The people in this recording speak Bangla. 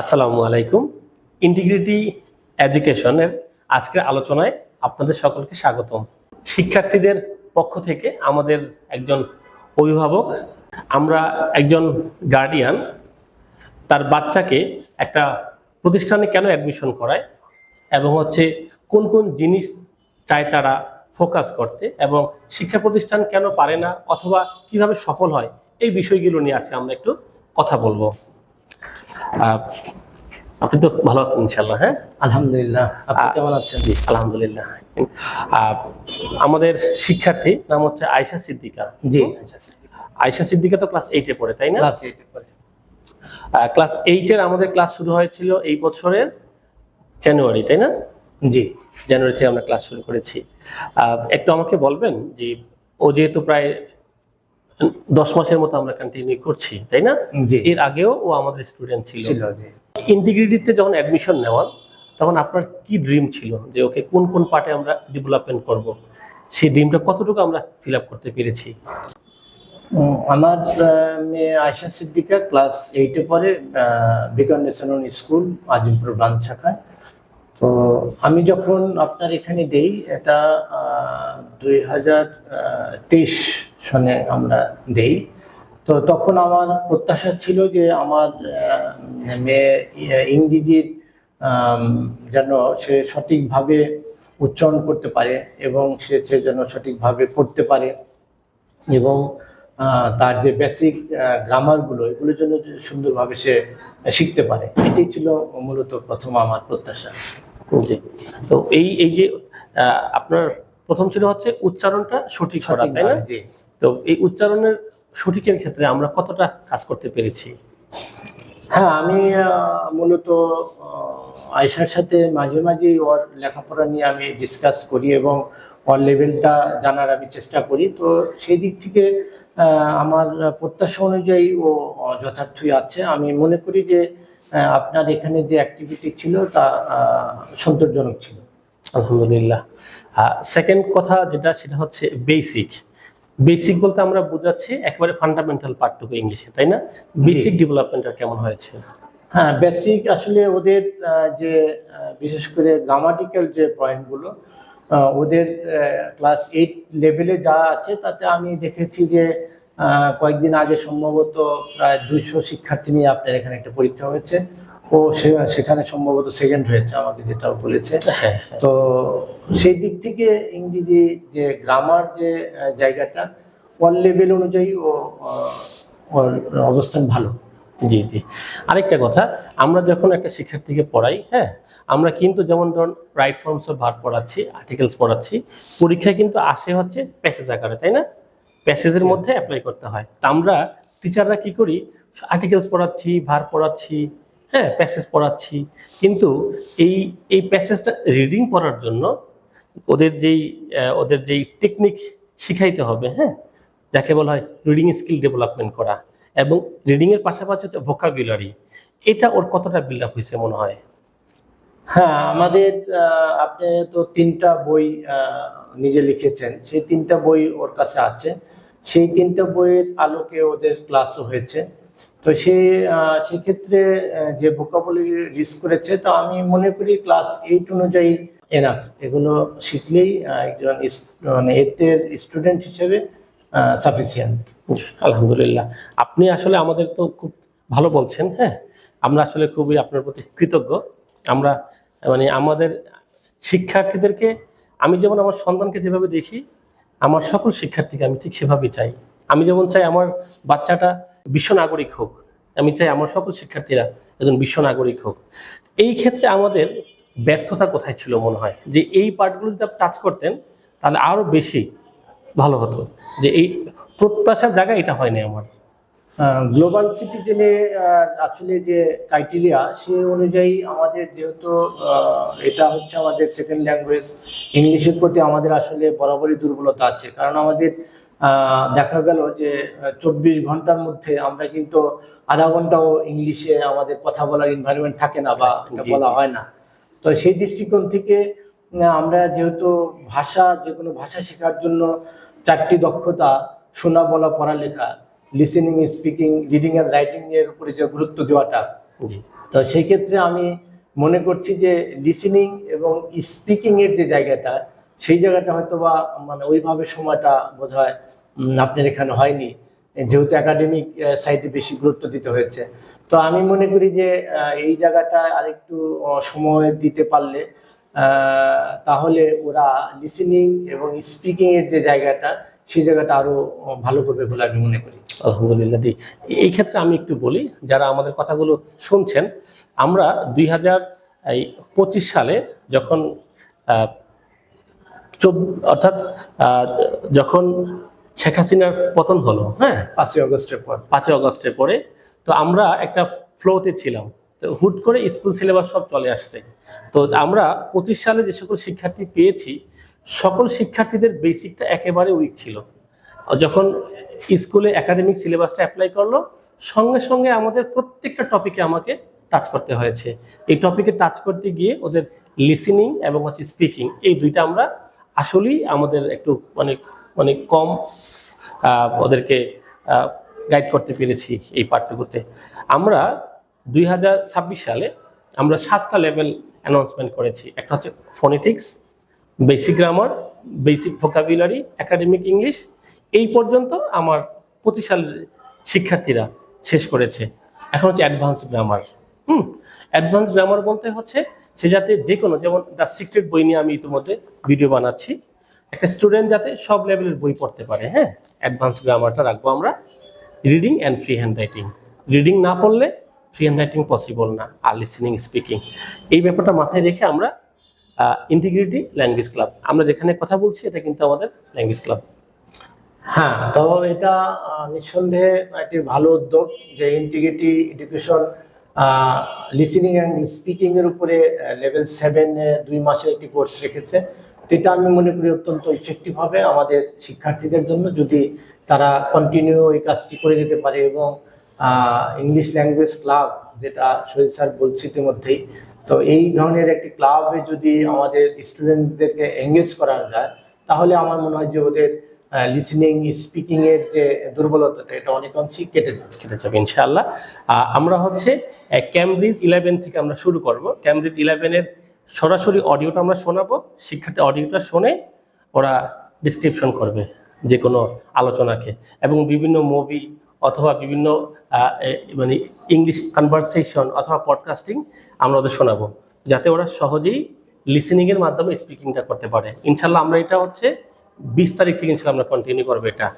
আসসালামু আলাইকুম। ইন্টিগ্রিটি এডুকেশনের আজকের আলোচনায় আপনাদের সকলকে স্বাগতম। শিক্ষার্থীদের পক্ষ থেকে আমাদের একজন অভিভাবক, আমরা একজন গার্ডিয়ান তার বাচ্চাকে একটা প্রতিষ্ঠানে কেন অ্যাডমিশন করায় এবং হচ্ছে কোন কোন জিনিস চায় তারা ফোকাস করতে এবং শিক্ষা প্রতিষ্ঠান কেন পারে না অথবা কীভাবে সফল হয়, এই বিষয়গুলো নিয়ে আজকে আমরা একটু কথা বলব। আপনি তো ভালো আছেন ইনশাল্লাহ হ্যাঁ? আলহামদুলিল্লাহ। আপনি কেমন আছেন? জি আলহামদুলিল্লাহ। আমাদের শিক্ষার্থী নাম হচ্ছে আয়শা সিদ্দিকা। জি আয়শা সিদ্দিকা। তো ক্লাস এইটে পড়ে তাই না? ক্লাস এইটে পরে ক্লাস এইটের আমাদের ক্লাস শুরু হয়েছিল এই বছরের জানুয়ারি তাই না? জি। জানুয়ারি থেকে আমরা ক্লাস শুরু করেছি। একটু আমাকে বলবেন যে ও যেহেতু প্রায় দশ মাসের মতো আমরা কন্টিনিউ করছি তাই না? এর আগেও ও আমাদের স্টুডেন্ট ছিল। ছিল ইন্টিগ্রিটিতে যখন অ্যাডমিশন নেওয়ার তখন আপনার কি ড্রিম ছিল? যে ওকে কোন কোন পার্টে আমরা ডেভেলপমেন্ট করব? সেই ড্রিমটা কতটুকু আমরা ফিল আপ করতে পেরেছি? আমার মেয়ে আয়শা সিদ্দিকা ক্লাস এইটে পরে বিকন্ডেশন স্কুল আজিমপুর ব্রাঞ্চ শাখায়। তো আমি যখন আপনার এখানে দেই, এটা দুই হাজার তেইশ সনে আমরা দেই। তো তখন আমার প্রত্যাশা ছিল যে আমার মেয়ে ইংরেজির যেন সে সঠিকভাবে উচ্চারণ করতে পারে এবং সে সে যেন সঠিকভাবে পড়তে পারে এবং তার যে বেসিক গ্রামারগুলো এগুলোর জন্য সুন্দরভাবে সে শিখতে পারে। এটাই ছিল মূলত প্রথম আমার প্রত্যাশা। জি। তো এই এই যে আপনার প্রথম ছিল হচ্ছে উচ্চারণটা সঠিক করা তাই না? তো এই উচ্চারণের সঠিকের ক্ষেত্রে আমরা কতটা কাজ করতে পেরেছি? হ্যাঁ আমি মূলত আহ, আয়েশার সাথে মাঝে মাঝে ওর লেখাপড়া নিয়ে আমি ডিসকাস করি এবং ওর লেভেলটা জানার আমি চেষ্টা করি। তো সেই দিক থেকে আমার প্রত্যাশা অনুযায়ী ও যথার্থই আছে। আমি মনে করি যে আপনার এখানে যে অ্যাক্টিভিটি ছিল তা সন্তোষজনক ছিল। আলহামদুলিল্লাহ। সেকেন্ড কথা যেটা সেটা হচ্ছে বেসিক বেসিক বলতে আমরা বোঝাচ্ছি একেবারে ফান্ডামেন্টাল পার্টটুকু ইংলিশে তাই না? বেসিক ডেভেলপমেন্টটা কেমন হয়েছে? হ্যাঁ বেসিক আসলে ওদের যে বিশেষ করে গ্রামাটিক্যাল যে পয়েন্টগুলো ওদের ক্লাস এইট লেভেলে যা আছে তাতে আমি দেখেছি যে কয়েকদিন আগে সম্ভবত প্রায় দুইশো শিক্ষার্থী নিয়ে আপনার এখানে একটা পরীক্ষা হয়েছে। ও সেখানে সম্ভবত সেকেন্ড হয়েছে আমাকে যেটাও বলেছে। হ্যাঁ তো সেই দিক থেকে ইংরেজি যে গ্রামার যে জায়গাটা ওর লেভেল অনুযায়ী ও ওর অবস্থান ভালো। জি জি। আরেকটা কথা আমরা যখন একটা শিক্ষার্থীকে পড়াই হ্যাঁ আমরা কিন্তু যেমন ধরুন রাইট ফর্মস অফ ভার্ব পড়াচ্ছি আর্টিকেলস পড়াচ্ছি পরীক্ষায় কিন্তু আসে হচ্ছে প্যাসেজ আকারে তাই না? প্যাসেজের মধ্যে অ্যাপ্লাই করতে হয়। তা আমরা টিচাররা কি করি? আর্টিকেলস পড়াচ্ছি ভার পড়াচ্ছি হ্যাঁ প্যাসেজ পড়াচ্ছি। কিন্তু এই এই প্যাসেজটা রিডিং পড়ার জন্য ওদের যেই ওদের যেই টেকনিক শিখাইতে হবে হ্যাঁ? যাকে বলা হয় রিডিং স্কিল ডেভেলপমেন্ট করা। এবং রিডিংয়ের পাশাপাশি হচ্ছে ভোকাবুলারি এটা ওর কতটা বিল্ড আপ হয়েছে মনে হয়? হ্যাঁ আমাদের আপনি তো তিনটা বই নিজে লিখেছেন। সেই তিনটা বই ওর কাছে আছে। সেই তিনটা বইয়ের আলোকে ওদের ক্লাসও হয়েছে। তো সে সেক্ষেত্রে যে ভোকাবুলারি রিস্ক করেছে, তো আমি মনে করি ক্লাস এইট অনুযায়ী এনাফ এগুলো শিখলেই একজন মানে এইটের স্টুডেন্ট হিসেবে সাফিসিয়েন্ট আলহামদুলিল্লাহ। আপনি আসলে আমাদের তো খুব ভালো বলছেন হ্যাঁ? আমরা আসলে খুবই আপনার প্রতি কৃতজ্ঞ। আমরা মানে আমাদের শিক্ষার্থীদেরকে, আমি যেমন আমার সন্তানকে যেভাবে দেখি, আমার সকল শিক্ষার্থীকে আমি ঠিক সেভাবেই চাই। আমি যেমন চাই আমার বাচ্চাটা বিশ্ব নাগরিক হোক, আমি চাই আমার সকল শিক্ষার্থীরা একজন বিশ্ব নাগরিক হোক। এই ক্ষেত্রে আমাদের ব্যর্থতা কোথায় ছিল মনে হয়? যে এই পার্টগুলো যদি আপনি টাচ করতেন, তাহলে আরও বেশি ভালো হতো। যে এই প্রত্যাশার জায়গা এটা হয়নি আমার। গ্লোবাল সিটিজেনে আসলে যে ক্রাইটেরিয়া সে অনুযায়ী আমাদের যেহেতু এটা হচ্ছে আমাদের সেকেন্ড ল্যাঙ্গুয়েজ ইংলিশের প্রতি আমাদের আসলে বরাবরই দুর্বলতা আছে। কারণ আমাদের দেখা গেল যে চব্বিশ ঘণ্টার মধ্যে আমরা কিন্তু আধা ঘন্টাও ইংলিশে আমাদের কথা বলার এনভায়রনমেন্ট থাকে না বা এটা বলা হয় না। তো সেই দৃষ্টিকোণ থেকে আমরা যেহেতু ভাষা যে কোনো ভাষা শেখার জন্য চারটি দক্ষতা শোনা বলা পড়ালেখা listening speaking reading and writing এর উপরে যে গুরুত্ব দেওয়াটা। তো সেই ক্ষেত্রে আমি মনে করছি যে লিসেনিং এবং স্পিকিং এর যে জায়গাটা সেই জায়গাটা হয়তো বা মানে ওইভাবে সময়টা বোধ হয় আপনার এখানে হয়নি। যেহেতু একাডেমিক সাইডে বেশি গুরুত্ব দিতে হয়েছে। তো আমি মনে করি যে এই জায়গাটা আরেকটু সময় দিতে পারলে তাহলে ওরা লিসেনিং এবং স্পিকিং এর যে জায়গাটা সেই জায়গাটা আরও ভালো করবে বলে আমি মনে করি। আলহামদুলিল্লাহ। দি এই ক্ষেত্রে আমি একটু বলি যারা আমাদের কথাগুলো শুনছেন আমরা দুই হাজার পঁচিশ সালে যখন অর্থাৎ যখন শেখ হাসিনার পতন হলো হ্যাঁ? পাঁচই অগস্টের পর। পাঁচই অগস্টের পরে তো আমরা একটা ফ্লোতে ছিলাম। তো হুট করে স্কুল সিলেবাস সব চলে আসছে। তো আমরা পঁচিশ সালে যে সকল শিক্ষার্থী পেয়েছি সকল শিক্ষার্থীদের বেসিকটা একেবারে উইক ছিল। যখন স্কুলে একাডেমিক সিলেবাসটা অ্যাপ্লাই করল, সঙ্গে সঙ্গে আমাদের প্রত্যেকটা টপিকে আমাকে টাচ করতে হয়েছে। এই টপিকে টাচ করতে গিয়ে ওদের লিসেনিং এবং হচ্ছে স্পিকিং এই দুইটা আমরা আসলেই আমাদের একটু মানে মানে কম ওদেরকে গাইড করতে পেরেছি এই পাঠ্যক্রমতে আমরা দুই হাজার ছাব্বিশ সালে আমরা সাতটা লেভেল অ্যানাউন্সমেন্ট করেছি। একটা হচ্ছে phonetics basic grammar basic vocabulary academic English এই পর্যন্ত আমার পঁচিশ সালের শিক্ষার্থীরা শেষ করেছে। এখন হচ্ছে advanced grammar hmm advance grammar বলতে হচ্ছে সে যাতে যে কোনো যেমন দ্য সিক্রেট বই নিয়ে আমি ইতিমধ্যে ভিডিও বানাচ্ছি। একটা স্টুডেন্ট যাতে সব লেভেলের বই পড়তে পারে হ্যাঁ? অ্যাডভান্স গ্রামারটা রাখব আমরা। Reading and free hand writing reading না পড়লে ফ্রি হ্যান্ড রাইটিং পসিবল না, আর লিসেনিং স্পিকিং এই ব্যাপারটা মাথায় রেখে আমরা ইন্টিগ্রিটি ল্যাঙ্গুয়েজ ক্লাব আমরা যেখানে কথা বলছি, এটা কিন্তু আমাদের ল্যাঙ্গুয়েজ ক্লাব হ্যাঁ তো এটা নিঃসন্দেহে একটি ভালো উদ্যোগ যে integrity education listening and speaking এর উপরে লেভেল সেভেন দুই মাসের একটি কোর্স রেখেছে। তো এটা আমি মনে করি অত্যন্ত ইফেক্টিভ হবে আমাদের শিক্ষার্থীদের জন্য, যদি তারা কন্টিনিউ এই কাজটি করে যেতে পারে এবং ইংলিশ ল্যাঙ্গুয়েজ ক্লাব যেটা শহীদ স্যার বলছে ইতিমধ্যেই তো এই ধরনের একটি ক্লাবে যদি আমাদের স্টুডেন্টদেরকে এঙ্গেজ করানো যায়, তাহলে আমার মনে হয় যে ওদের লিসেনিং স্পিকিং এর যে দুর্বলতাটা, এটা অনেক অনেকাংশেই কেটে যাবে। কেটে যাবে, ইনশাআল্লাহ। আমরা হচ্ছে ক্যামব্রিজ ইলেভেন থেকে আমরা শুরু করব। ক্যামব্রিজ ইলেভেনের সরাসরি অডিওটা আমরা শোনাবো। শিক্ষার্থী অডিওটা শুনে ওরা ডিসক্রিপশন করবে যে কোনো আলোচনাকে। এবং বিভিন্ন মুভি অথবা বিভিন্ন মানে ইংলিশ কনভারসেশন অথবা পডকাস্টিং আমরা ওদের শোনাবো। যাতে ওরা সহজেই লিসেনিংয়ের মাধ্যমে স্পিকিংটা করতে পারে। ইনশাল্লাহ আমরা এটা হচ্ছে বিশ তারিখ থেকে ইনশাল্লাহ আমরা কন্টিনিউ করব এটা।